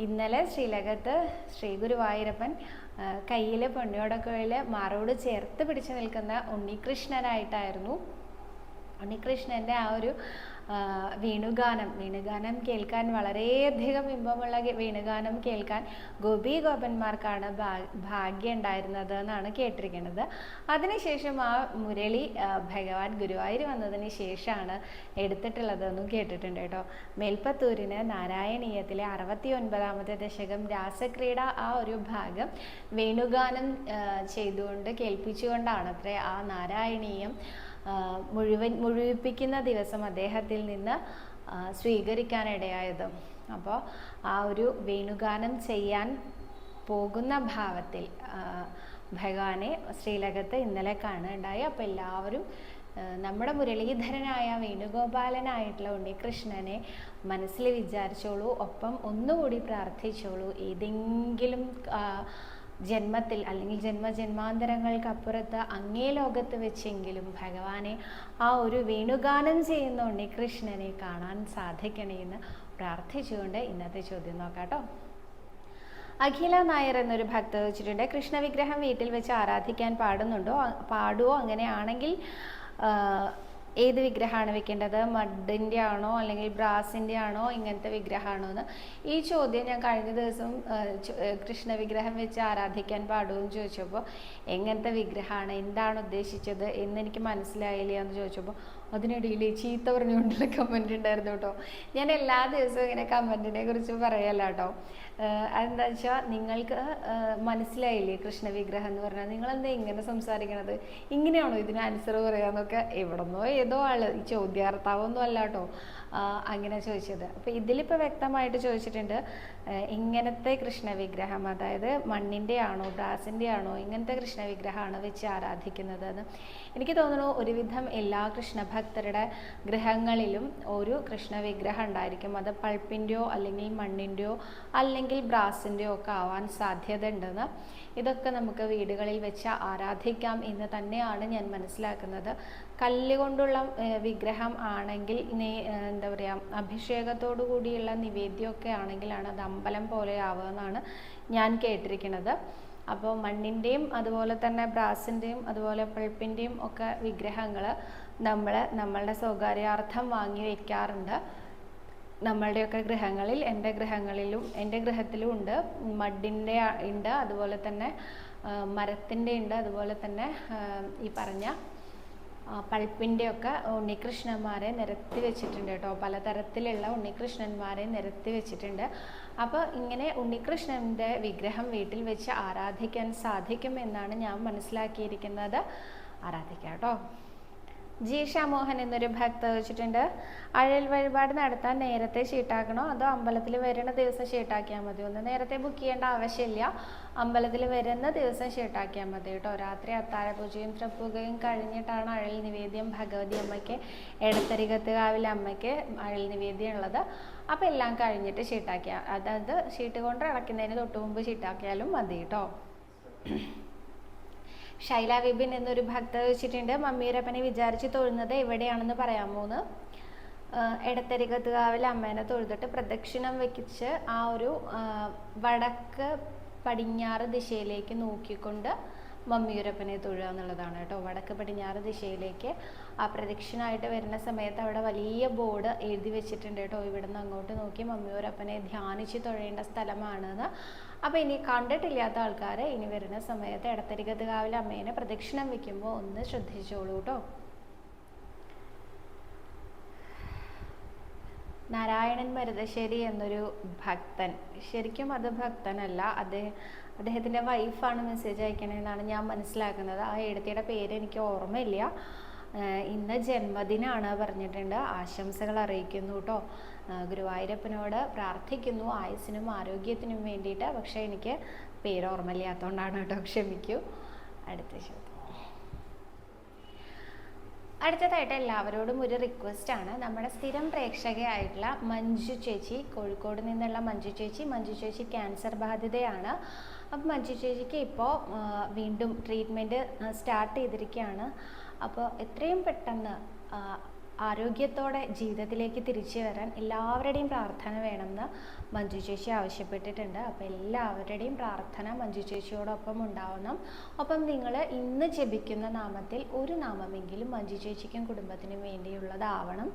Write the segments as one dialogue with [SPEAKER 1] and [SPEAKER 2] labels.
[SPEAKER 1] ഇന്നലെ ശ്രീലകത്ത് ശ്രീ ഗുരുവായൂരപ്പൻ കയ്യിൽ പൊന്നിയോടക്കുഴയിൽ മാറോട് ചേർത്ത് പിടിച്ചു നിൽക്കുന്ന ഉണ്ണികൃഷ്ണനായിട്ടായിരുന്നു ഉണ്ണികൃഷ്ണന്റെ ആ ഒരു വേണുഗാനം. വീണുഗാനം കേൾക്കാൻ വളരെയധികം ഇമ്പമുള്ള വീണുഗാനം കേൾക്കാൻ ഗോപി ഗോപന്മാർക്കാണ് ഭാഗ്യം ഉണ്ടായിരുന്നത് എന്നാണ് കേട്ടിരിക്കുന്നത്. അതിനുശേഷം ആ മുരളി ഭഗവാൻ ഗുരുവായൂർ വന്നതിന് ശേഷമാണ് എടുത്തിട്ടുള്ളതെന്നും കേട്ടിട്ടുണ്ട് കേട്ടോ. മേൽപ്പത്തൂരിന് നാരായണീയത്തിലെ അറുപത്തി ഒൻപതാമത്തെ ദശകം രാസക്രീഡ ആ ഒരു ഭാഗം വേണുഗാനം ചെയ്തുകൊണ്ട് കേൾപ്പിച്ചുകൊണ്ടാണ് അത്രേ ആ നാരായണീയം മുഴുവൻ മുഴുവിപ്പിക്കുന്ന ദിവസം അദ്ദേഹത്തിൽ നിന്ന് സ്വീകരിക്കാനിടയായത്. അപ്പോൾ ആ ഒരു വേണുഗാനം ചെയ്യാൻ പോകുന്ന ഭാവത്തിൽ ഭഗവാനെ ശ്രീലകത്ത് ഇന്നലെ കാണുകയുണ്ടായി. അപ്പോൾ എല്ലാവരും നമ്മുടെ മുരളീധരനായ വേണുഗോപാലനായിട്ടുള്ള ഉണ്ണികൃഷ്ണനെ മനസ്സിൽ വിചാരിച്ചോളൂ. ഒപ്പം ഒന്നുകൂടി പ്രാർത്ഥിച്ചോളൂ. ഏതെങ്കിലും ജന്മത്തിൽ അല്ലെങ്കിൽ ജന്മജന്മാന്തരങ്ങൾക്കപ്പുറത്ത് അങ്ങേ ലോകത്ത് വെച്ചെങ്കിലും ഭഗവാനെ ആ ഒരു വേണുഗാനം ചെയ്യുന്ന കൃഷ്ണനെ കാണാൻ സാധിക്കണേ എന്ന് പ്രാർത്ഥിച്ചുകൊണ്ട് ഇന്നത്തെ ചോദ്യം നോക്കാട്ടോ അഖില നായർ എന്നൊരു ഭക്ത വെച്ചിട്ടുണ്ട് കൃഷ്ണ വിഗ്രഹം വീട്ടിൽ വെച്ച് ആരാധിക്കാൻ പാടുന്നുണ്ടോ? പാടുവോ? അങ്ങനെയാണെങ്കിൽ ഏത് വിഗ്രഹമാണ് വെക്കേണ്ടത്? മഡിന്റെ ആണോ അല്ലെങ്കിൽ ബ്രാസിന്റെ ആണോ? ഇങ്ങനത്തെ വിഗ്രഹമാണോ എന്ന്. ഈ ചോദ്യം ഞാൻ കഴിഞ്ഞ ദിവസം കൃഷ്ണ വിഗ്രഹം വെച്ച് ആരാധിക്കാൻ പാടുമോ എന്ന് ചോദിച്ചപ്പോൾ എങ്ങനത്തെ വിഗ്രഹമാണ്? എന്താണ് ഉദ്ദേശിച്ചത്? എന്നെനിക്ക് മനസ്സിലായില്ല എന്ന് ചോദിച്ചപ്പോൾ അതിനിടയിൽ ചീത്ത പറഞ്ഞുകൊണ്ടുള്ള കമന്റ് ഉണ്ടായിരുന്നു കേട്ടോ. ഞാൻ എല്ലാ ദിവസവും ഇങ്ങനെ കമന്റിനെ കുറിച്ച് പറയല്ല കേട്ടോ. അതെന്താ വെച്ചാൽ നിങ്ങൾക്ക് മനസ്സിലായില്ലേ കൃഷ്ണവിഗ്രഹം എന്ന് പറഞ്ഞാൽ? നിങ്ങളെന്താ ഇങ്ങനെ സംസാരിക്കണത്? ഇങ്ങനെയാണോ ഇതിന് ആൻസർ പറയാന്നൊക്കെ എവിടെന്നോ ഏതോ ആൾ. ഈ ചോദ്യാർത്ഥാവൊന്നും അല്ല കേട്ടോ. അങ്ങനെ ചോദിച്ചത്. അപ്പോൾ ഇതിലിപ്പോൾ വ്യക്തമായിട്ട് ചോദിച്ചിട്ടുണ്ട് ഇങ്ങനത്തെ കൃഷ്ണവിഗ്രഹം അതായത് മണ്ണിന്റെ ആണോ ഗ്ലാസിന്റെ ആണോ ഇങ്ങനത്തെ കൃഷ്ണവിഗ്രഹമാണ് വെച്ച് ആരാധിക്കുന്നത് എന്ന് എനിക്ക് തോന്നുന്നു ഒരുവിധം എല്ലാ കൃഷ്ണഭക്തരുടെ ഗ്രഹങ്ങളിലും ഒരു കൃഷ്ണവിഗ്രഹം ഉണ്ടായിരിക്കും. അത് പൾപ്പിന്റെയോ അല്ലെങ്കിൽ മണ്ണിന്റെയോ അല്ലെങ്കിൽ ബ്രാസിന്റെയോ ഒക്കെ ആവാൻ സാധ്യത ഉണ്ടെന്ന് ഇതൊക്കെ നമുക്ക് വീടുകളിൽ വെച്ച് ആരാധിക്കാം എന്ന് തന്നെയാണ് ഞാൻ മനസ്സിലാക്കുന്നത്. കല്ല് കൊണ്ടുള്ള വിഗ്രഹം ആണെങ്കിൽ എന്താ പറയുക അഭിഷേകത്തോടു കൂടിയുള്ള നിവേദ്യമൊക്കെ ആണെങ്കിലാണ് അത് അമ്പലം പോലെ ആവുക എന്നാണ് ഞാൻ കേട്ടിരിക്കുന്നത്. അപ്പോൾ മണ്ണിന്റെയും അതുപോലെ തന്നെ ബ്രാസിന്റെയും അതുപോലെ പൾപ്പിന്റെയും ഒക്കെ വിഗ്രഹങ്ങൾ നമ്മൾ നമ്മളുടെ സ്വകാര്യാർത്ഥം വാങ്ങി വയ്ക്കാറുണ്ട് നമ്മളുടെയൊക്കെ ഗ്രഹങ്ങളിൽ എന്റെ ഗ്രഹങ്ങളിലും എന്റെ ഗ്രഹത്തിലും ഉണ്ട്. മഡിന്റെ ഉണ്ട്. അതുപോലെ തന്നെ മരത്തിന്റെ ഉണ്ട്. അതുപോലെ തന്നെ ഈ പറഞ്ഞ പൾപ്പിന്റെ ഒക്കെ ഉണ്ണികൃഷ്ണന്മാരെ നിരത്തി വെച്ചിട്ടുണ്ട് കേട്ടോ. പലതരത്തിലുള്ള ഉണ്ണികൃഷ്ണന്മാരെ നിരത്തി വെച്ചിട്ടുണ്ട്. അപ്പോൾ ഇങ്ങനെ ഉണ്ണികൃഷ്ണന്റെ വിഗ്രഹം വീട്ടിൽ വെച്ച് ആരാധിക്കാൻ സാധിക്കും എന്നാണ് ഞാൻ മനസ്സിലാക്കിയിരിക്കുന്നത്. ആരാധിക്കാം കേട്ടോ. ജി മോഹൻ എന്നൊരു ഭക്ത വെച്ചിട്ടുണ്ട്. അഴൽ വഴിപാട് നടത്താൻ നേരത്തെ ഷീട്ടാക്കണോ? അതോ അമ്പലത്തിൽ വരുന്ന ദിവസം ഷീട്ടാക്കിയാൽ മതി ഒന്ന് നേരത്തെ ബുക്ക് ചെയ്യേണ്ട ആവശ്യമില്ല. അമ്പലത്തിൽ വരുന്ന ദിവസം ഷീട്ടാക്കിയാൽ മതി കേട്ടോ. രാത്രി അത്താരപൂജയും തൃപ്പുകയും കഴിഞ്ഞിട്ടാണ് അഴൽ നിവേദ്യം ഭഗവതി അമ്മയ്ക്ക് എടത്തരികത്തുകാവിലെ അമ്മയ്ക്ക് അഴൽ നിവേദ്യം ഉള്ളത്. അപ്പോൾ എല്ലാം കഴിഞ്ഞിട്ട് ഷീട്ടാക്കിയാൽ അതായത് ഷീട്ട് കൊണ്ട് ഇളക്കുന്നതിന് തൊട്ട് മുമ്പ് ഷീട്ടാക്കിയാലും മതി കേട്ടോ. ഷൈല വിപിൻ എന്നൊരു ഭക്ത വെച്ചിട്ടുണ്ട്. മമ്മിയൂരപ്പനെ വിചാരിച്ച് തൊഴുന്നത് എവിടെയാണെന്ന് പറയാമോ എന്ന് എടത്തരികത്തുകാവിലെ അമ്മേനെ തൊഴുതിട്ട് പ്രദക്ഷിണം വെച്ച് ആ ഒരു വടക്ക് പടിഞ്ഞാറ് ദിശയിലേക്ക് നോക്കിക്കൊണ്ട് മമ്മിയൂരപ്പനെ തൊഴുക എന്നുള്ളതാണ് കേട്ടോ. വടക്ക് പടിഞ്ഞാറ് ദിശയിലേക്ക് ആ പ്രദക്ഷിണമായിട്ട് വരുന്ന സമയത്ത് അവിടെ വലിയ ബോർഡ് എഴുതി വെച്ചിട്ടുണ്ട് കേട്ടോ. ഇവിടുന്ന് അങ്ങോട്ട് നോക്കി മമ്മിയൂരപ്പനെ ധ്യാനിച്ച് തൊഴേണ്ട സ്ഥലമാണെന്ന്. അപ്പോൾ ഇനി കണ്ടിട്ടില്ലാത്ത ആൾക്കാർ ഇനി വരുന്ന സമയത്ത് എടത്തരികത്തുകാവിലെ അമ്മേനെ പ്രദക്ഷിണം വെക്കുമ്പോൾ ഒന്ന് ശ്രദ്ധിച്ചോളൂ കേട്ടോ. നാരായണൻ മരുതശ്ശേരി എന്നൊരു ഭക്തൻ. ശരിക്കും അത് ഭക്തനല്ല അദ്ദേഹം അദ്ദേഹത്തിന്റെ വൈഫാണ് മെസ്സേജ് അയക്കണതെന്നാണ് ഞാൻ മനസ്സിലാക്കുന്നത്. ആ എഴുത്തിയുടെ പേര് എനിക്ക് ഓർമ്മയില്ല. ഇന്ന് ജന്മദിനമാണ് പറഞ്ഞിട്ടുണ്ട്. ആശംസകൾ അറിയിക്കുന്നു കേട്ടോ ഗുരുവായൂരപ്പനോട് പ്രാർത്ഥിക്കുന്നു. ആയുസ്സിനും ആരോഗ്യത്തിനും വേണ്ടിയിട്ട്. പക്ഷേ എനിക്ക് പേര് ഓർമ്മയില്ലാത്തതുകൊണ്ടാണ് കേട്ടോ ക്ഷമിക്കൂ. അടുത്ത ചോദ്യം അടുത്തതായിട്ട് എല്ലാവരോടും ഒരു റിക്വസ്റ്റ് ആണ്. നമ്മുടെ സ്ഥിരം പ്രേക്ഷകയായിട്ടുള്ള മഞ്ജു ചേച്ചി കോഴിക്കോട് നിന്നുള്ള മഞ്ജു ചേച്ചി. മഞ്ജു ചേച്ചി ക്യാൻസർ ബാധിതയാണ്. അപ്പം മഞ്ജു ചേച്ചിക്ക് ഇപ്പോൾ വീണ്ടും ട്രീറ്റ്മെന്റ് സ്റ്റാർട്ട് ചെയ്തിരിക്കുകയാണ്. അപ്പോൾ എത്രയും പെട്ടെന്ന് ആരോഗ്യത്തോടെ ജീവിതത്തിലേക്ക് തിരിച്ചു വരാൻ എല്ലാവരുടെയും പ്രാർത്ഥന വേണമെന്ന് മഞ്ജു ചേച്ചി ആവശ്യപ്പെട്ടിട്ടുണ്ട്. അപ്പോൾ എല്ലാവരുടെയും പ്രാർത്ഥന മഞ്ജു ചേച്ചിയോടൊപ്പം ഉണ്ടാവണം. ഒപ്പം നിങ്ങൾ ഇന്ന് ജപിക്കുന്ന നാമത്തിൽ ഒരു നാമമെങ്കിലും മഞ്ജു ചേച്ചിക്കും കുടുംബത്തിനും വേണ്ടിയുള്ളതാവണം.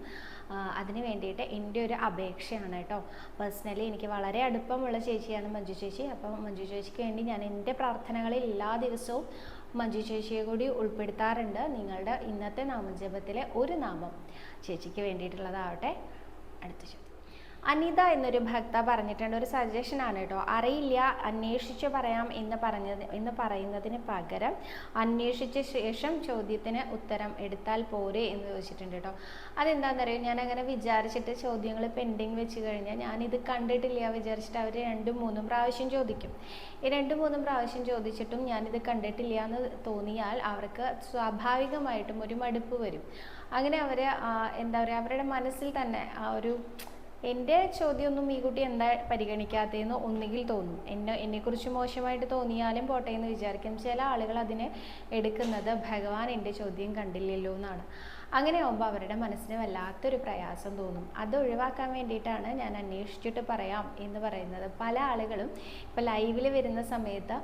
[SPEAKER 1] അതിന് വേണ്ടിയിട്ട് എന്റെ ഒരു അപേക്ഷയാണ് കേട്ടോ. പേഴ്സണലി എനിക്ക് വളരെ അടുപ്പമുള്ള ചേച്ചിയാണ് മഞ്ജു ചേച്ചി. അപ്പം മഞ്ജു ചേച്ചിക്ക് വേണ്ടി ഞാൻ എന്റെ പ്രാർത്ഥനകളിൽ എല്ലാ ദിവസവും മഞ്ജു ചേച്ചിയെ കൂടി ഉൾപ്പെടുത്താറുണ്ട് നിങ്ങളുടെ ഇന്നത്തെ നാമജപത്തിലെ ഒരു നാമം ചേച്ചിക്ക് വേണ്ടിയിട്ടുള്ളതാവട്ടെ. അടുത്ത ചോദ്യം അനിത എന്നൊരു ഭക്ത പറഞ്ഞിട്ടുണ്ട്. ഒരു സജഷൻ ആണ് കേട്ടോ. അറിയില്ല അന്വേഷിച്ച് പറയാം എന്ന് പറഞ്ഞത് എന്ന് പറയുന്നതിന് പകരം അന്വേഷിച്ച ശേഷം ചോദ്യത്തിന് ഉത്തരം എടുത്താൽ പോരെ എന്ന് ചോദിച്ചിട്ടുണ്ട് കേട്ടോ. അതെന്താണെന്നറിയോ ഞാൻ അങ്ങനെ വിചാരിച്ചിട്ട് ചോദ്യങ്ങൾ പെൻഡിങ് വെച്ച് കഴിഞ്ഞാൽ ഞാനിത് കണ്ടിട്ടില്ല. വിചാരിച്ചിട്ട് അവർ രണ്ടും മൂന്നും പ്രാവശ്യം ചോദിക്കും. ഈ രണ്ടും മൂന്നും പ്രാവശ്യം ചോദിച്ചിട്ടും ഞാനിത് കണ്ടിട്ടില്ല എന്ന് തോന്നിയാൽ അവർക്ക് സ്വാഭാവികമായിട്ടും ഒരു മടുപ്പ് വരും. അങ്ങനെ അവർ എന്താ പറയുക അവരുടെ മനസ്സിൽ തന്നെ ആ ഒരു എന്റെ ചോദ്യമൊന്നും ഈ കുട്ടി എന്താ പരിഗണിക്കാത്തതെന്ന് ഒന്നുകിൽ തോന്നും. എന്നെ എന്നെക്കുറിച്ച് മോശമായിട്ട് തോന്നിയാലും പോട്ടെ എന്ന് വിചാരിക്കും. ചില ആളുകൾ അതിനെ എടുക്കുന്നത് ഭഗവാൻ എന്റെ ചോദ്യം കണ്ടില്ലല്ലോ എന്നാണ്. അങ്ങനെ ആകുമ്പോൾ അവരുടെ മനസ്സിന് വല്ലാത്തൊരു പ്രയാസം തോന്നും. അത് ഒഴിവാക്കാൻ വേണ്ടിയിട്ടാണ് ഞാൻ അന്വേഷിച്ചിട്ട് പറയാം എന്ന് പറയുന്നത്. പല ആളുകളും ഇപ്പോൾ ലൈവിൽ വരുന്ന സമയത്ത്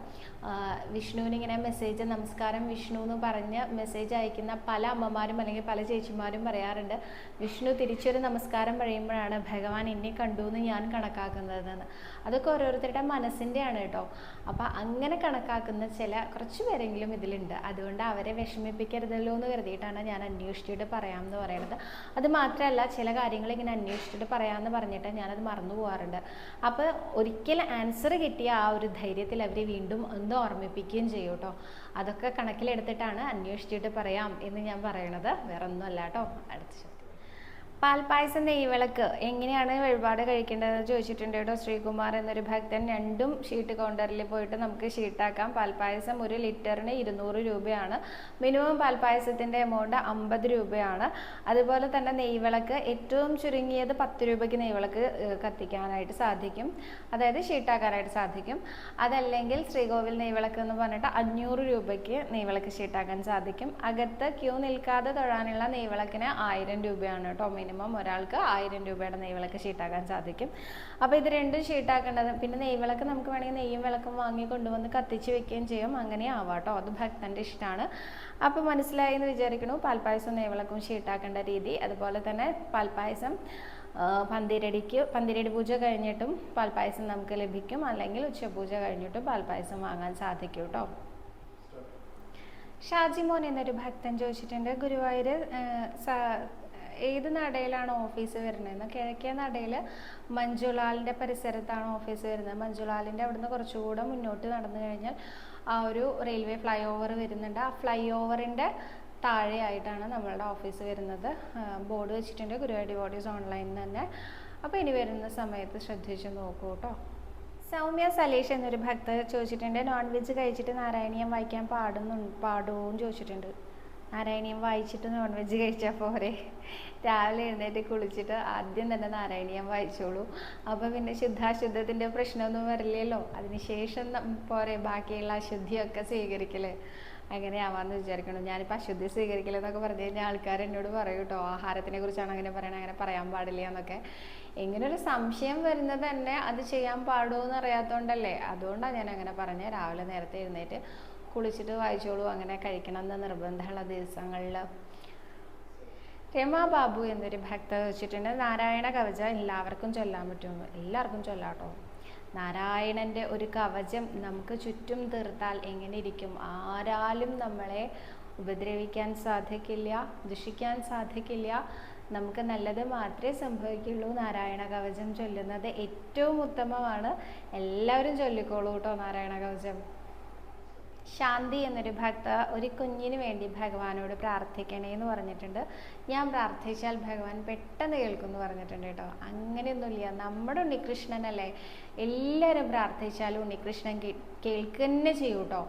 [SPEAKER 1] വിഷ്ണുവിനിങ്ങനെ മെസ്സേജ് നമസ്കാരം വിഷ്ണു എന്ന് പറഞ്ഞ് മെസ്സേജ് അയക്കുന്ന പല അമ്മമാരും അല്ലെങ്കിൽ പല ചേച്ചിമാരും പറയാറുണ്ട് വിഷ്ണു തിരിച്ചൊരു നമസ്കാരം പറയുമ്പോഴാണ് ഭഗവാൻ എന്നെ കണ്ടു എന്ന് ഞാൻ കണക്കാക്കുന്നതെന്ന്. അതൊക്കെ ഓരോരുത്തരുടെ മനസ്സിന്റെയാണ് കേട്ടോ. അപ്പോൾ അങ്ങനെ കണക്കാക്കുന്ന ചില കുറച്ച് പേരെങ്കിലും ഇതിലുണ്ട്. അതുകൊണ്ട് അവരെ വിഷമിപ്പിക്കരുതല്ലോ എന്ന് കരുതിയിട്ടാണ് ഞാൻ അന്വേഷിച്ചിട്ട് പറയാമെന്ന് പറയണത്. അത് മാത്രമല്ല ചില കാര്യങ്ങൾ ഇങ്ങനെ അന്വേഷിച്ചിട്ട് പറയാമെന്ന് പറഞ്ഞിട്ട് ഞാനത് മറന്നു പോകാറുണ്ട് അപ്പോൾ ഒരിക്കൽ ആൻസർ കിട്ടിയ ആ ഒരു ധൈര്യത്തിൽ അവർ വീണ്ടും ഒന്ന് ഓർമ്മിപ്പിക്കുകയും ചെയ്യും കേട്ടോ അതൊക്കെ കണക്കിലെടുത്തിട്ടാണ് അന്വേഷിച്ചിട്ട് പറയാം എന്ന് ഞാൻ പറയണത്. വേറെ ഒന്നുമല്ല കേട്ടോ അടുത്ത പാൽപ്പായസം നെയ്വിളക്ക് എങ്ങനെയാണ് വഴിപാട് കഴിക്കേണ്ടതെന്ന് ചോദിച്ചിട്ടുണ്ട് കേട്ടോ. ശ്രീകുമാർ എന്നൊരു ഭക്തൻ രണ്ടും ഷീട്ട് കൗണ്ടറിൽ പോയിട്ട് നമുക്ക് ഷീട്ടാക്കാം. പാൽപ്പായസം ഒരു ലിറ്ററിന് ഇരുന്നൂറ് രൂപയാണ്. മിനിമം പാൽപ്പായസത്തിന്റെ എമൗണ്ട് അമ്പത് രൂപയാണ്. അതുപോലെ തന്നെ നെയ്വിളക്ക് ഏറ്റവും ചുരുങ്ങിയത് പത്ത് രൂപയ്ക്ക് നെയ്വിളക്ക് കത്തിക്കാനായിട്ട് സാധിക്കും. അതായത് ഷീട്ടാക്കാനായിട്ട് സാധിക്കും. അതല്ലെങ്കിൽ ശ്രീകോവിൽ നെയ്വിളക്ക് എന്ന് പറഞ്ഞിട്ട് അഞ്ഞൂറ് രൂപയ്ക്ക് നെയ്വിളക്ക് ഷീട്ടാക്കാൻ സാധിക്കും. അകത്ത് ക്യൂ നിൽക്കാതെ തൊഴാനുള്ള നെയ്വിളക്കിന് ആയിരം രൂപയാണ് കേട്ടോ മിനിമം. ഒരാൾക്ക് ആയിരം രൂപയുടെ നെയ്വിളക്ക് ഷീട്ടാക്കാൻ സാധിക്കും. അപ്പോൾ ഇത് രണ്ടും ഷീട്ടാക്കേണ്ടത് പിന്നെ നെയ്വിളക്ക് നമുക്ക് വേണമെങ്കിൽ നെയ്യും വിളക്കും വാങ്ങി കൊണ്ടുവന്ന് കത്തിച്ച് വെക്കുകയും ചെയ്യും. അങ്ങനെ ആവാട്ടോ അത് ഭക്തന്റെ ഇഷ്ടമാണ് അപ്പോൾ മനസ്സിലായി എന്ന് വിചാരിക്കണു പാൽപ്പായസം നെയ്വിളക്കും ഷീട്ടാക്കേണ്ട രീതി. അതുപോലെ തന്നെ പാൽപ്പായസം പന്തിരടിക്ക് പന്തിരടി പൂജ കഴിഞ്ഞിട്ടും പാൽപ്പായസം നമുക്ക് ലഭിക്കും. അല്ലെങ്കിൽ ഉച്ചപൂജ കഴിഞ്ഞിട്ടും പാൽപ്പായസം വാങ്ങാൻ സാധിക്കും കേട്ടോ. ഷാജിമോൻ എന്നൊരു ഭക്തൻ ചോദിച്ചിട്ടുണ്ട്. ഗുരുവായൂർ ഏത് നടയിലാണ് ഓഫീസ് വരുന്നതെന്ന് കിഴക്കേ നടയിൽ മഞ്ജുലാലിന്റെ പരിസരത്താണ് ഓഫീസ് വരുന്നത്. മഞ്ജുലാലിന്റെ അവിടുന്ന് കുറച്ചുകൂടെ മുന്നോട്ട് നടന്നു കഴിഞ്ഞാൽ ആ ഒരു റെയിൽവേ ഫ്ലൈ ഓവർ വരുന്നുണ്ട്. ആ ഫ്ലൈ ഓവറിന്റെ താഴെയായിട്ടാണ് നമ്മളുടെ ഓഫീസ് വരുന്നത്. ബോർഡ് വെച്ചിട്ടുണ്ട്. ഗുരുവായൂർ ബോഡീസ് ഓൺലൈനിൽ തന്നെ. അപ്പോൾ ഇനി വരുന്ന സമയത്ത് ശ്രദ്ധിച്ച് നോക്കൂ കേട്ടോ സൗമ്യ സലേഷ് എന്നൊരു ഭക്തർ ചോദിച്ചിട്ടുണ്ട്. നോൺ വെജ് കഴിച്ചിട്ട് നാരായണീയം വായിക്കാൻ പാടുന്നു പാടുമോ എന്ന് ചോദിച്ചിട്ടുണ്ട്. നാരായണീയം വായിച്ചിട്ട് നോൺ വെജ് കഴിച്ചാൽ പോരെ. രാവിലെ എഴുന്നേറ്റ് കുളിച്ചിട്ട് ആദ്യം തന്നെ നാരായണീയം വായിച്ചോളൂ. അപ്പോൾ പിന്നെ ശുദ്ധാശുദ്ധത്തിന്റെ പ്രശ്നമൊന്നും വരില്ലല്ലോ. അതിനുശേഷം പോരെ ബാക്കിയുള്ള അശുദ്ധിയൊക്കെ സ്വീകരിക്കൽ. അങ്ങനെ ആവാന്ന് വിചാരിക്കണം ഞാനിപ്പോൾ അശുദ്ധി സ്വീകരിക്കലെന്നൊക്കെ പറഞ്ഞു കഴിഞ്ഞാൽ ആൾക്കാർ എന്നോട് പറയും കേട്ടോ ആഹാരത്തിനെ കുറിച്ചാണ് അങ്ങനെ പറയണത് അങ്ങനെ പറയാൻ പാടില്ല എന്നൊക്കെ. ഇങ്ങനെ ഒരു സംശയം വരുന്നത് തന്നെ അത് ചെയ്യാൻ പാടുമോ എന്ന് അറിയാത്തതുകൊണ്ടല്ലേ അതുകൊണ്ടാണ് ഞാൻ അങ്ങനെ പറഞ്ഞത് രാവിലെ നേരത്തെ എഴുന്നേറ്റ് കുളിച്ചിട്ട് വായിച്ചോളൂ. അങ്ങനെ കഴിക്കണം എന്ന് നിർബന്ധമുള്ള ദിവസങ്ങളിൽ. രമ ബാബു എന്നൊരു ഭക്ത വെച്ചിട്ടുണ്ട് നാരായണ കവച എല്ലാവർക്കും ചൊല്ലാൻ പറ്റും എല്ലാവർക്കും ചൊല്ലാട്ടോ നാരായണന്റെ ഒരു കവചം നമുക്ക് ചുറ്റും തീർത്താൽ എങ്ങനെ ഇരിക്കും? ആരാലും നമ്മളെ ഉപദ്രവിക്കാൻ സാധിക്കില്ല ദുഷിക്കാൻ സാധിക്കില്ല. നമുക്ക് നല്ലത് മാത്രമേ സംഭവിക്കുള്ളൂ. നാരായണ കവചം ചൊല്ലുന്നത് ഏറ്റവും ഉത്തമമാണ്. എല്ലാവരും ചൊല്ലിക്കോളൂ കേട്ടോ നാരായണ കവചം. ശാന്തി എന്നൊരു ഭക്ത ഒരു കുഞ്ഞിന് വേണ്ടി ഭഗവാനോട് പ്രാർത്ഥിക്കണേ എന്ന് പറഞ്ഞിട്ടുണ്ട്. ഞാൻ പ്രാർത്ഥിച്ചാൽ ഭഗവാൻ പെട്ടെന്ന് കേൾക്കും എന്ന് പറഞ്ഞിട്ടുണ്ട് കേട്ടോ. അങ്ങനെയൊന്നുമില്ല. നമ്മുടെ ഉണ്ണികൃഷ്ണനല്ലേ? എല്ലാവരും പ്രാർത്ഥിച്ചാലും ഉണ്ണികൃഷ്ണൻ കേൾക്കുക തന്നെ ചെയ്യൂ കേട്ടോ.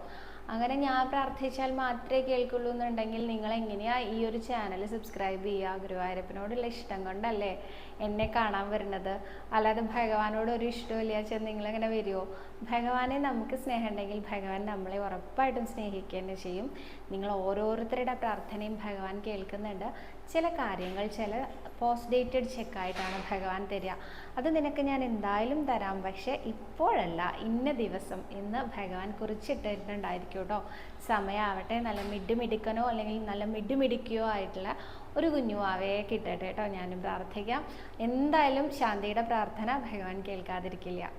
[SPEAKER 1] അങ്ങനെ ഞാൻ പ്രാർത്ഥിച്ചാൽ മാത്രമേ കേൾക്കുള്ളൂ എന്നുണ്ടെങ്കിൽ നിങ്ങൾ എങ്ങനെയാ ഈ ഒരു ചാനൽ സബ്സ്ക്രൈബ് ചെയ്യുക? ഗുരുവായൂരപ്പനോടുള്ള ഇഷ്ടം കൊണ്ടല്ലേ? എന്നെ കാണാൻ വരുന്നത്. അല്ലാതെ ഭഗവാനോട് ഒരു ഇഷ്ടമില്ല ചെന്ന് നിങ്ങളിങ്ങനെ വരുമോ ഭഗവാനെ നമുക്ക് സ്നേഹം ഉണ്ടെങ്കിൽ ഭഗവാൻ നമ്മളെ ഉറപ്പായിട്ടും സ്നേഹിക്കുക തന്നെ ചെയ്യും. നിങ്ങൾ ഓരോരുത്തരുടെ പ്രാർത്ഥനയും ഭഗവാൻ കേൾക്കുന്നുണ്ട്. ചില കാര്യങ്ങൾ ചില പോസ്റ്റ് ഡേറ്റഡ് ചെക്കായിട്ടാണ് ഭഗവാൻ തരിക. അത് നിനക്ക് ഞാൻ എന്തായാലും തരാം. പക്ഷേ ഇപ്പോഴല്ല ഇന്ന ദിവസം എന്ന് ഭഗവാൻ കുറിച്ചിട്ടിട്ടുണ്ടായിരിക്കും കേട്ടോ. സമയമാവട്ടെ നല്ല മിഡ് മിടുക്കനോ അല്ലെങ്കിൽ നല്ല മിഡ് മിടുക്കിയോ ആയിട്ടുള്ള ഒരു കുഞ്ഞുവാവയെ കിട്ടട്ടെ കേട്ടോ. ഞാനും പ്രാർത്ഥിക്കാം. എന്തായാലും ശാന്തിയുടെ പ്രാർത്ഥന ഭഗവാൻ കേൾക്കാതിരിക്കില്ല.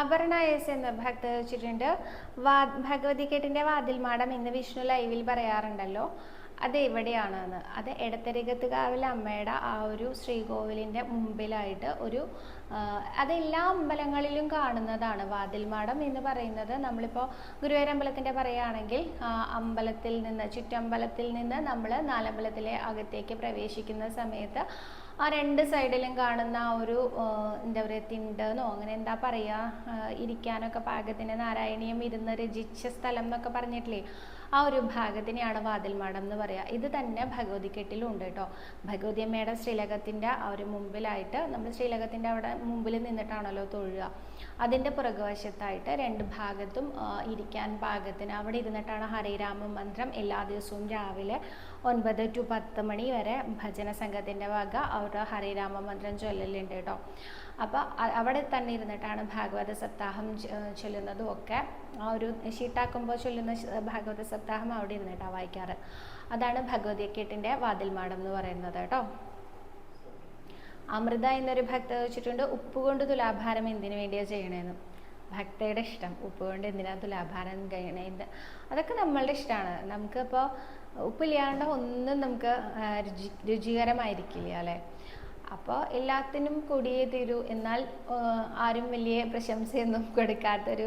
[SPEAKER 1] അപർണ എസ് എന്ന ഭക്ത വെച്ചിട്ടുണ്ട്. വാ ഭഗവതികേട്ടിന്റെ വാതിൽ മാടം ഇന്ന് വിഷ്ണു ലൈവിൽ പറയാറുണ്ടല്ലോ. അത് എവിടെയാണെന്ന്. അത് എടത്തരികത്തുകാവിലെ അമ്മയുടെ ആ ഒരു ശ്രീകോവിലിന്റെ മുമ്പിലായിട്ട് ഒരു അത് എല്ലാ അമ്പലങ്ങളിലും കാണുന്നതാണ്. വാതിൽമാടം എന്ന് പറയുന്നത് നമ്മളിപ്പോൾ ഗുരുവായൂരമ്പലത്തിന്റെ പറയുകയാണെങ്കിൽ അമ്പലത്തിൽ നിന്ന് ചുറ്റമ്പലത്തിൽ നിന്ന് നമ്മൾ നാലമ്പലത്തിലെ അകത്തേക്ക് പ്രവേശിക്കുന്ന സമയത്ത് ആ രണ്ട് സൈഡിലും കാണുന്ന ആ ഒരു എന്താ പറയുക തിണ്ടെന്നോ അങ്ങനെ എന്താ പറയുക ഇരിക്കാനൊക്കെ പാകത്തിന് നാരായണീയം ഇരുന്ന് രചിച്ച സ്ഥലം എന്നൊക്കെ പറഞ്ഞിട്ടില്ലേ? ആ ഒരു ഭാഗത്തിനെയാണ് വാതിൽമാടം എന്ന് പറയുക ഇത് തന്നെ ഭഗവതിക്കെട്ടിലും ഉണ്ട് കേട്ടോ. ഭഗവതി അമ്മയുടെ ശ്രീലകത്തിന്റെ ആ ഒരു മുമ്പിലായിട്ട് നമ്മൾ ശ്രീലകത്തിന്റെ അവിടെ മുമ്പിൽ നിന്നിട്ടാണല്ലോ തൊഴുക. അതിന്റെ പുറകുവശത്തായിട്ട് രണ്ട് ഭാഗത്തും ഇരിക്കാൻ പാകത്തിന് അവിടെ ഇരുന്നിട്ടാണ് ഹരിരാമ മന്ത്രം എല്ലാ ദിവസവും രാവിലെ ഒൻപത് ടു പത്ത് മണി വരെ ഭജന സംഘത്തിന്റെ വക അവരുടെ ഹരിരാമ മന്ത്രം ചൊല്ലലുണ്ട് കേട്ടോ. അപ്പോൾ അവിടെ തന്നെ ഇരുന്നിട്ടാണ് ഭാഗവത സപ്താഹം ചൊല്ലുന്നതും ഒക്കെ. ആ ഒരു ഷീട്ടാക്കുമ്പോൾ ചൊല്ലുന്ന ഭാഗവത സപ്താഹം അവിടെ ഇരുന്നിട്ടാണ് വായിക്കാറ്. അതാണ് ഭഗവതിക്കെട്ടിന്റെ വാതിൽമാടം എന്ന് പറയുന്നത് കേട്ടോ. അമൃത എന്നൊരു ഭക്ത വെച്ചിട്ടുണ്ട് ഉപ്പ് കൊണ്ട് തുലാഭാരം എന്തിനു വേണ്ടിയാണ് ചെയ്യണേന്ന്? ഭക്തയുടെ ഇഷ്ടം ഉപ്പ് കൊണ്ട് എന്തിനാ തുലാഭാരം കഴിയണേന്ന് അതൊക്കെ നമ്മളുടെ ഇഷ്ടമാണ് നമുക്കിപ്പോൾ ഉപ്പില്ലാണ്ട് ഒന്നും നമുക്ക് രുചി രുചികരമായിരിക്കില്ല അല്ലേ? അപ്പോൾ എല്ലാത്തിനും കൊടിയേ തീരൂ എന്നാൽ ആരും വലിയ പ്രശംസയൊന്നും കൊടുക്കാത്തൊരു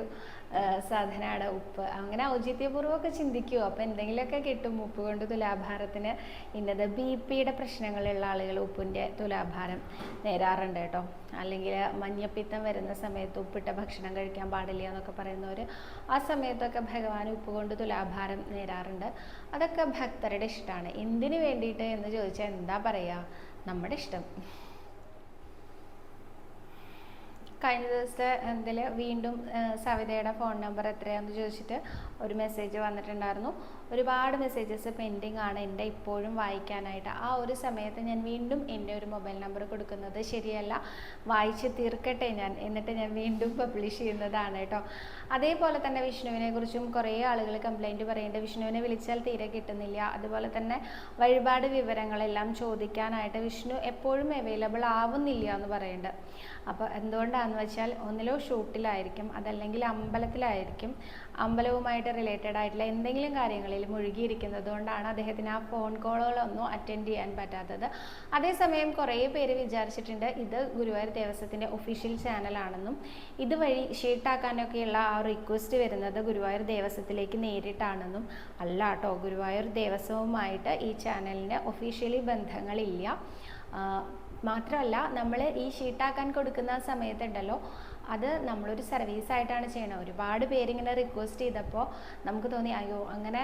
[SPEAKER 1] സാധനമാണ് ഉപ്പ്. അങ്ങനെ ഔചിത്യപൂർവമൊക്കെ ചിന്തിക്കുമോ അപ്പോൾ എന്തെങ്കിലുമൊക്കെ കിട്ടും ഉപ്പ് കൊണ്ട് തുലാഭാരത്തിന്. ഇന്നത് ബി പിയുടെ പ്രശ്നങ്ങളുള്ള ആളുകൾ ഉപ്പിന്റെ തുലാഭാരം നേരാറുണ്ട് കേട്ടോ. അല്ലെങ്കിൽ മഞ്ഞപ്പിത്തം വരുന്ന സമയത്ത് ഉപ്പിട്ട ഭക്ഷണം കഴിക്കാൻ പാടില്ല എന്നൊക്കെ പറയുന്നവർ ആ സമയത്തൊക്കെ ഭഗവാൻ ഉപ്പ് കൊണ്ട് തുലാഭാരം നേരാറുണ്ട്. അതൊക്കെ ഭക്തരുടെ ഇഷ്ടമാണ്. എന്തിനു വേണ്ടിയിട്ട് എന്ന് ചോദിച്ചാൽ എന്താ പറയുക? നമ്മുടെ ഇഷ്ടം. കഴിഞ്ഞ ദിവസത്തെ ഇതിൽ വീണ്ടും സവിതയുടെ ഫോൺ നമ്പർ എത്രയാണെന്ന് ചോദിച്ചിട്ട് ഒരു മെസ്സേജ് വന്നിട്ടുണ്ടായിരുന്നു. ഒരുപാട് മെസ്സേജസ് പെൻഡിങ് ആണ് എന്റെ ഇപ്പോഴും വായിക്കാനായിട്ട്. ആ ഒരു സമയത്ത് ഞാൻ വീണ്ടും എന്റെ ഒരു മൊബൈൽ നമ്പർ കൊടുക്കുന്നത് ശരിയല്ല. വായിച്ച് തീർക്കട്ടെ ഞാൻ. എന്നിട്ട് ഞാൻ വീണ്ടും പബ്ലിഷ് ചെയ്യുന്നതാണ് കേട്ടോ. അതേപോലെ തന്നെ വിഷ്ണുവിനെ കുറിച്ചും കുറേ ആളുകൾ കംപ്ലൈന്റ് പറയുന്നുണ്ട്. വിഷ്ണുവിനെ വിളിച്ചാൽ തീരെ കിട്ടുന്നില്ല. അതുപോലെ തന്നെ വഴിപാട് വിവരങ്ങളെല്ലാം ചോദിക്കാനായിട്ട് വിഷ്ണു എപ്പോഴും അവൈലബിൾ ആവുന്നില്ല എന്ന് പറയുന്നുണ്ട്. അപ്പോൾ എന്തുകൊണ്ടാണെന്ന് വെച്ചാൽ ഒന്നിലോ ഷൂട്ടിലായിരിക്കും അതല്ലെങ്കിൽ അമ്പലത്തിലായിരിക്കും. അമ്പലവുമായിട്ട് റിലേറ്റഡ് ആയിട്ടുള്ള എന്തെങ്കിലും കാര്യങ്ങളിൽ മുഴുകിയിരിക്കുന്നത് കൊണ്ടാണ് അദ്ദേഹത്തിന് ആ ഫോൺ കോളുകളൊന്നും അറ്റൻഡ് ചെയ്യാൻ പറ്റാത്തത്. അതേസമയം കുറേ പേര് വിചാരിച്ചിട്ടുണ്ട് ഇത് ഗുരുവായൂർ ദേവസ്വത്തിന്റെ ഒഫീഷ്യൽ ചാനലാണെന്നും ഇതുവഴി ഷീട്ടാക്കാനൊക്കെയുള്ള ആ റിക്വസ്റ്റ് വരുന്നത് ഗുരുവായൂർ ദേവസ്വത്തിലേക്ക് നേരിട്ടാണെന്നും. അല്ല കേട്ടോ ഗുരുവായൂർ ദേവസ്വവുമായിട്ട് ഈ ചാനലിന് ഒഫീഷ്യലി ബന്ധങ്ങളില്ല. മാത്രമല്ല നമ്മൾ ഈ ഷീട്ടാക്കാൻ കൊടുക്കുന്ന സമയത്തുണ്ടല്ലോ അത് നമ്മളൊരു സർവീസ് ആയിട്ടാണ് ചെയ്യണത്. ഒരുപാട് പേരിങ്ങനെ റിക്വസ്റ്റ് ചെയ്തപ്പോൾ നമുക്ക് തോന്നി അയ്യോ അങ്ങനെ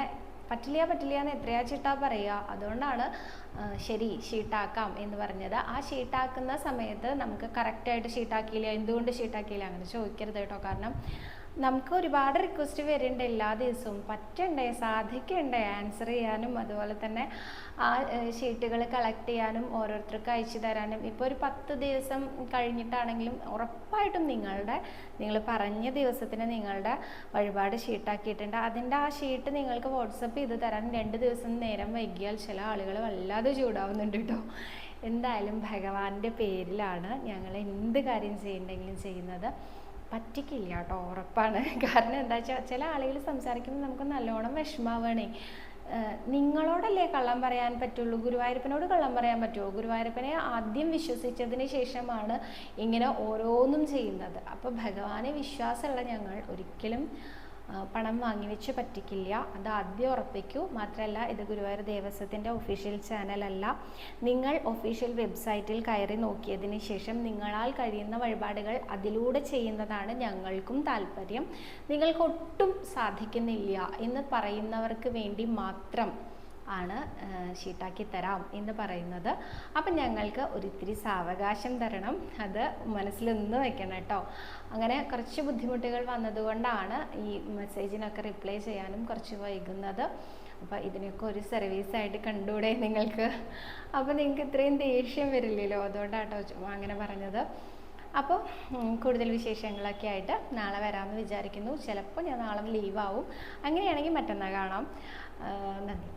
[SPEAKER 1] പറ്റില്ല പറ്റില്ല എന്ന് എത്രയാ ചിട്ടാ പറയുക? അതുകൊണ്ടാണ് ശരി ഷീട്ടാക്കാം എന്ന് പറഞ്ഞത്. ആ ഷീട്ടാക്കുന്ന സമയത്ത് നമുക്ക് കറക്റ്റായിട്ട് ഷീട്ടാക്കിയില്ല എന്തുകൊണ്ട് ഷീട്ടാക്കിയില്ല? അങ്ങനെ ചോദിക്കരുത് കേട്ടോ. കാരണം നമുക്ക് ഒരുപാട് റിക്വസ്റ്റ് വരുന്നുണ്ട് എല്ലാ ദിവസവും. പറ്റണ്ടേ? സാധിക്കണ്ടേ? ആൻസർ ചെയ്യാനും അതുപോലെ തന്നെ ആ ഷീറ്റുകൾ കളക്ട് ചെയ്യാനും ഓരോരുത്തർക്ക് അയച്ചു തരാനും. ഇപ്പോൾ ഒരു പത്ത് ദിവസം കഴിഞ്ഞിട്ടാണെങ്കിലും ഉറപ്പായിട്ടും നിങ്ങളുടെ നിങ്ങൾ പറഞ്ഞ ദിവസത്തിന് നിങ്ങളുടെ വഴിപാട് ഷീട്ടാക്കിയിട്ടുണ്ട് അതിന്റെ ആ ഷീട്ട് നിങ്ങൾക്ക് വാട്സപ്പ് ചെയ്ത് തരാൻ രണ്ട് ദിവസം നേരം വൈകിയാൽ ചില ആളുകൾ വല്ലാതെ ചൂടാവുന്നുണ്ട് കേട്ടോ. എന്തായാലും ഭഗവാന്റെ പേരിലാണ് ഞങ്ങൾ എന്ത് കാര്യം ചെയ്യണ്ടെങ്കിലും ചെയ്യുന്നത്. പറ്റിക്കില്ല കേട്ടോ ഉറപ്പാണ്. കാരണം എന്താ വെച്ചാൽ ചില ആളുകൾ സംസാരിക്കുമ്പോൾ നമുക്ക് നല്ലോണം വിഷമാവണേ. നിങ്ങളോടല്ലേ കള്ളം പറയാൻ പറ്റുള്ളൂ? ഗുരുവായൂരപ്പനോട് കള്ളം പറയാൻ പറ്റുമോ ഗുരുവായൂരപ്പനെ ആദ്യം വിശ്വസിച്ചതിന് ശേഷമാണ് ഇങ്ങനെ ഓരോന്നും ചെയ്യുന്നത്. അപ്പോൾ ഭഗവാനെ വിശ്വാസമുള്ള ഞങ്ങൾ ഒരിക്കലും പണം വാങ്ങിവെച്ച് പറ്റിക്കില്ല. അത് ആദ്യം ഉറപ്പിക്കൂ. മാത്രമല്ല ഇത് ഗുരുവായൂർ ദേവസ്വത്തിന്റെ ഒഫീഷ്യൽ ചാനലല്ല നിങ്ങൾ ഒഫീഷ്യൽ വെബ്സൈറ്റിൽ കയറി നോക്കിയതിന് ശേഷം നിങ്ങളാൽ കഴിയുന്ന വഴിപാടുകൾ അതിലൂടെ ചെയ്യുന്നതാണ് ഞങ്ങൾക്കും താല്പര്യം. നിങ്ങൾക്കൊട്ടും സാധിക്കുന്നില്ല എന്ന് പറയുന്നവർക്ക് വേണ്ടി മാത്രം ആണ് ഷീട്ടാക്കി തരാം എന്ന് പറയുന്നത്. അപ്പം ഞങ്ങൾക്ക് ഒരിത്തിരി സാവകാശം തരണം. അത് മനസ്സിൽ നിന്ന് വെക്കണം കേട്ടോ. അങ്ങനെ കുറച്ച് ബുദ്ധിമുട്ടുകൾ വന്നതുകൊണ്ടാണ് ഈ മെസ്സേജിനൊക്കെ റിപ്ലൈ ചെയ്യാനും കുറച്ച് വൈകുന്നത്. അപ്പോൾ ഇതിനൊക്കെ ഒരു സർവീസായിട്ട് കണ്ടൂടെ നിങ്ങൾക്ക്? അപ്പോൾ നിങ്ങൾക്ക് ഇത്രയും ദേഷ്യം വരില്ലല്ലോ. അതുകൊണ്ടാട്ടോ അങ്ങനെ പറഞ്ഞത്. അപ്പോൾ കൂടുതൽ വിശേഷങ്ങളൊക്കെ ആയിട്ട് നാളെ വരാമെന്ന് വിചാരിക്കുന്നു. ചിലപ്പോൾ ഞാൻ നാളെ ലീവാവും അങ്ങനെയാണെങ്കിൽ മറ്റന്നാൾ കാണാം. നന്ദി.